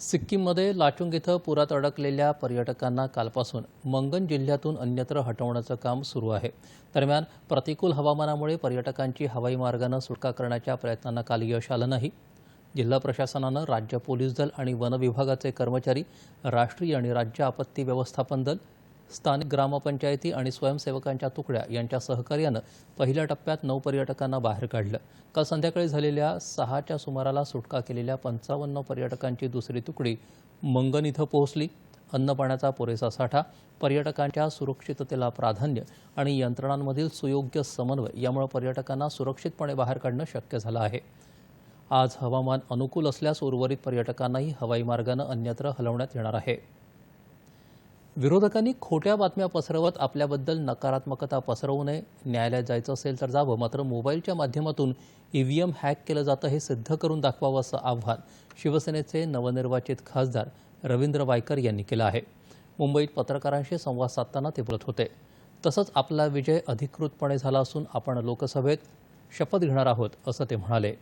सिक्कीममध्ये लाचुंग इथं पुरात अडकलेल्या पर्यटकांना कालपासून मंगन जिल्ह्यातून अन्यत्र हटवण्याचं काम सुरू आहे. दरम्यान प्रतिकूल हवामानामुळे पर्यटकांची हवाई मार्गानं सुटका करण्याच्या प्रयत्नांना काल यश आलं नाही. जिल्हा प्रशासनानं राज्य पोलीस दल आणि वन विभागाचे कर्मचारी राष्ट्रीय आणि राज्य आपत्ती व्यवस्थापन दल स्थानिक ग्रामपंचायती आणि स्वयंसेवकांच्या तुकड्या यांच्या सहकार्यानं पहिल्या टप्प्यात नऊ पर्यटकांना बाहेर काढलं. काल संध्याकाळी झालेल्या सहाच्या सुमाराला सुटका केलेल्या पंचावन्न पर्यटकांची दुसरी तुकडी मंगन इथं पोहोचली. अन्नपाण्याचा पुरेसा साठा पर्यटकांच्या सुरक्षिततेला प्राधान्य आणि यंत्रणांमधील सुयोग्य समन्वय यामुळे पर्यटकांना सुरक्षितपणे बाहेर काढणं शक्य झालं आहे. आज हवामान अनुकूल असल्यास उर्वरित पर्यटकांनाही हवाई मार्गानं अन्यत्र हलवण्यात येणार आहे. विरोधकांनी खोट्या बातम्या पसरवत आपल्याबद्दल नकारात्मकता पसरवू नये. न्यायालयात जायचं असेल तर जावं. मात्र मोबाईलच्या माध्यमातून ईव्हीएम हॅक केलं जातं हे सिद्ध करून दाखवावं असं आव्हान शिवसेनेचे नवनिर्वाचित खासदार रवींद्र वायकर यांनी केलं आहे. मुंबईत पत्रकारांशी संवाद साधताना ते बोलत होते. तसंच आपला विजय अधिकृतपणे झाला असून आपण लोकसभेत शपथ घेणार आहोत असं ते म्हणाले.